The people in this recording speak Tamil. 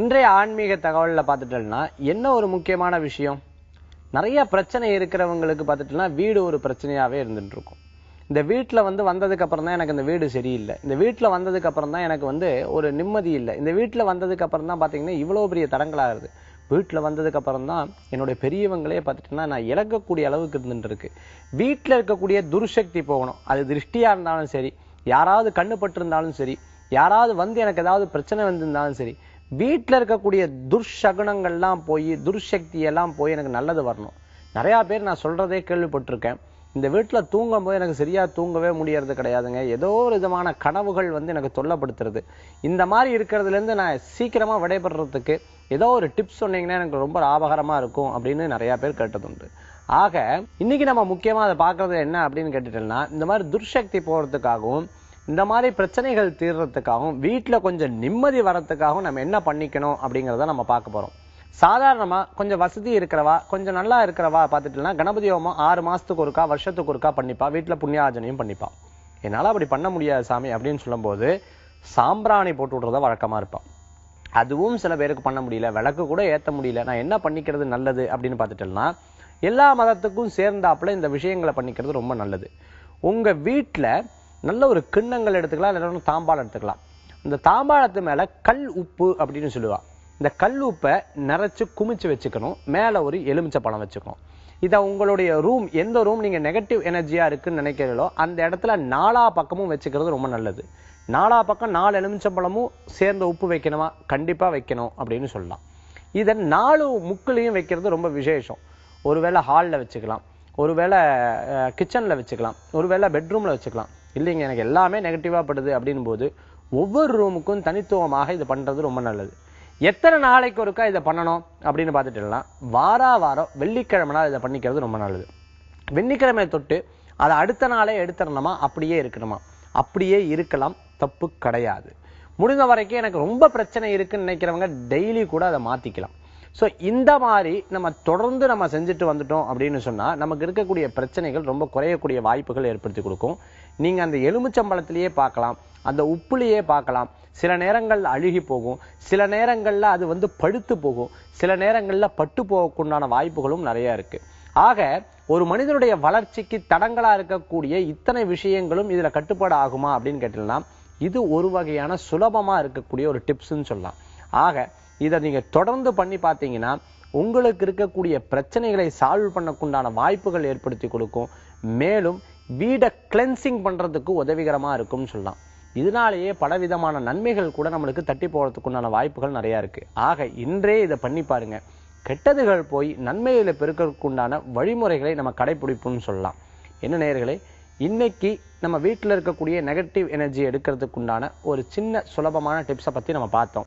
இன்றைய ஆன்மீக தகவலில் பார்த்துட்டோம்னா என்ன ஒரு முக்கியமான விஷயம்? நிறைய பிரச்சனை இருக்கிறவங்களுக்கு பார்த்துட்டோம்னா வீடு ஒரு பிரச்சனையாகவே இருந்துட்டு இருக்கும் இந்த வீட்டில் வந்து வந்ததுக்கப்புறம் தான் எனக்கு இந்த வீடு சரியில்லை. இந்த வீட்டில் வந்ததுக்கப்புறம் தான் எனக்கு வந்து ஒரு நிம்மதி இல்லை. இந்த வீட்டில் வந்ததுக்கப்புறம் தான் பார்த்தீங்கன்னா இவ்வளோ பெரிய தடங்களாகுது வீட்டில் வந்ததுக்கப்புறம் தான் என்னுடைய பெரியவங்களே பார்த்துட்டோம்னா நான் இழக்கக்கூடிய அளவுக்கு இருந்துட்டுருக்கு. வீட்டில் இருக்கக்கூடிய துர்சக்தி போகணும். அது திருஷ்டியாக இருந்தாலும் சரி யாராவது கண்ணு பட்டிருந்தாலும் சரி யாராவது வந்து எனக்கு ஏதாவது பிரச்சனை வந்திருந்தாலும் சரி வீட்டில் இருக்கக்கூடிய துர்ஷகுனங்கள்லாம் போய் துர்சக்தியெல்லாம் போய் எனக்கு நல்லது வரணும். நிறையா பேர் நான் சொல்கிறதே கேள்விப்பட்டிருக்கேன். இந்த வீட்டில் தூங்கும்போது எனக்கு சரியாக தூங்கவே முடியறது கிடையாதுங்க. ஏதோ ஒரு விதமான கனவுகள் வந்து எனக்கு தொல்லப்படுத்துறது. இந்த மாதிரி இருக்கிறதுலேருந்து நான் சீக்கிரமாக விடைபெறதுக்கு ஏதோ ஒரு டிப்ஸ் சொன்னீங்கன்னா எனக்கு ரொம்ப லாபகரமாக இருக்கும் அப்படின்னு நிறையா பேர் கேட்டதுண்டு. ஆக இன்னைக்கு நம்ம முக்கியமாக அதை பார்க்குறது என்ன அப்படின்னு கேட்டுட்டோம்னா இந்த மாதிரி துர்சக்தி போகிறதுக்காகவும் இந்த மாதிரி பிரச்சனைகள் தீர்றதுக்காகவும் வீட்டில் கொஞ்சம் நிம்மதி வரத்துக்காகவும் நம்ம என்ன பண்ணிக்கணும் அப்படிங்கிறத நம்ம பார்க்க போகிறோம் சாதாரணமாக கொஞ்சம் வசதி இருக்கிறவா கொஞ்சம் நல்லா இருக்கிறவா பார்த்துட்டுனா கணபதி ஹோமம் ஆறு மாதத்துக்கு ஒருக்கா வருஷத்துக்கு ஒருக்கா பண்ணிப்பா. வீட்டில் புண்ணியாஜனையும் பண்ணிப்பா. என்னால் அப்படி பண்ண முடியாது சாமி அப்படின்னு சொல்லும்போது சாம்பிராணி போட்டு விட்றத வழக்கமாக இருப்பான் அதுவும் சில பேருக்கு பண்ண முடியல. விளக்கு கூட ஏற்ற முடியல. நான் என்ன பண்ணிக்கிறது நல்லது அப்படின்னு பார்த்துட்டோம்னா எல்லா மதத்துக்கும் சேர்ந்தாப்புல இந்த விஷயங்களை பண்ணிக்கிறது ரொம்ப நல்லது. உங்கள் வீட்டில் நல்ல ஒரு கிண்ணங்கள் எடுத்துக்கலாம் இல்லைன்னா தாம்பாளம் எடுத்துக்கலாம். இந்த தாம்பாளத்து மேலே கல் உப்பு அப்படின்னு சொல்லுவா. இந்த கல் உப்பை நிறைச்சு குமிச்சு வச்சுக்கணும். மேலே ஒரு எலுமிச்சை பழம் வச்சுக்கணும். இதை உங்களுடைய ரூம் எந்த ரூம் நீங்கள் நெகட்டிவ் எனர்ஜியாக இருக்குன்னு நினைக்கிறீங்களோ அந்த இடத்துல நாலா பக்கமும் வச்சுக்கிறது ரொம்ப நல்லது. நாலா பக்கம் நாலு எலுமிச்சம்பழமும் சேர்ந்த உப்பு வைக்கணுமா? கண்டிப்பாக வைக்கணும் அப்படின்னு சொல்லலாம். இதை நாலு முக்குலையும் வைக்கிறது ரொம்ப விசேஷம். ஒருவேளை ஹாலில் வச்சுக்கலாம். ஒருவேளை கிச்சனில் வச்சுக்கலாம். ஒருவேளை பெட்ரூமில் வச்சுக்கலாம். இல்லைங்க எனக்கு எல்லாமே நெகட்டிவாக படுது அப்படின் போது ஒவ்வொரு ரூமுக்கும் தனித்துவமாக இது பண்ணுறது ரொம்ப நல்லது. எத்தனை நாளைக்கு ஒருக்கா இதை பண்ணணும் அப்படின்னு பார்த்துட்டோம்னா வாரா வாரம் வெள்ளிக்கிழமை நாள் இதை பண்ணிக்கிறது ரொம்ப நல்லது. வெள்ளிக்கிழமை தொட்டு அதை அடுத்த நாளே எடுத்துடணுமா? அப்படியே இருக்கணுமா? அப்படியே இருக்கலாம் தப்பு கிடையாது. முடிந்த வரைக்கும் எனக்கு ரொம்ப பிரச்சனை இருக்குன்னு நினைக்கிறவங்க டெய்லி கூட அதை மாத்திக்கலாம். ஸோ இந்த மாதிரி நம்ம தொடர்ந்து நம்ம செஞ்சுட்டு வந்துட்டோம் அப்படின்னு சொன்னால் நமக்கு இருக்கக்கூடிய பிரச்சனைகள் ரொம்ப குறையக்கூடிய வாய்ப்புகள் ஏற்படுத்தி கொடுக்கும். நீங்கள் அந்த எலுமிச்சம்பழத்திலேயே பார்க்கலாம் அந்த உப்புலேயே பார்க்கலாம். சில நேரங்கள் அழுகி போகும் சில நேரங்களில் அது வந்து படுத்து போகும் சில நேரங்களில் பட்டு போகக்குண்டான வாய்ப்புகளும் நிறையா இருக்குது ஆக ஒரு மனிதனுடைய வளர்ச்சிக்கு தடங்களாக இருக்கக்கூடிய இத்தனை விஷயங்களும் இதில் கட்டுப்பாடு ஆகுமா அப்படின்னு கேட்டீங்கன்னா இது ஒரு வகையான சுலபமாக இருக்கக்கூடிய ஒரு டிப்ஸ்ன்னு சொல்லலாம். ஆக இதை நீங்கள் தொடர்ந்து பண்ணி பார்த்தீங்கன்னா உங்களுக்கு இருக்கக்கூடிய பிரச்சனைகளை சால்வ் பண்ணக்குண்டான வாய்ப்புகள் ஏற்படுத்தி கொடுக்கும். மேலும் வீடை கிளென்சிங் பண்ணுறதுக்கு உதவிகரமாக இருக்கும்னு சொல்லலாம். இதனாலேயே பலவிதமான நன்மைகள் கூட நம்மளுக்கு தட்டி போகிறதுக்குண்டான வாய்ப்புகள் நிறைய இருக்குது ஆக இன்றே இதை பண்ணி பாருங்க. கெட்டதுகள் போய் நன்மைகளை பெருக்கிறதுக்குண்டான வழிமுறைகளை நம்ம கடைபிடிப்போம்னு சொல்லலாம். என்ன நேயர்களே? இன்னைக்கு நம்ம வீட்டில் இருக்கக்கூடிய நெகட்டிவ் எனர்ஜி எடுக்கிறதுக்குண்டான ஒரு சின்ன சுலபமான டிப்ஸை பற்றி நம்ம பார்த்தோம்.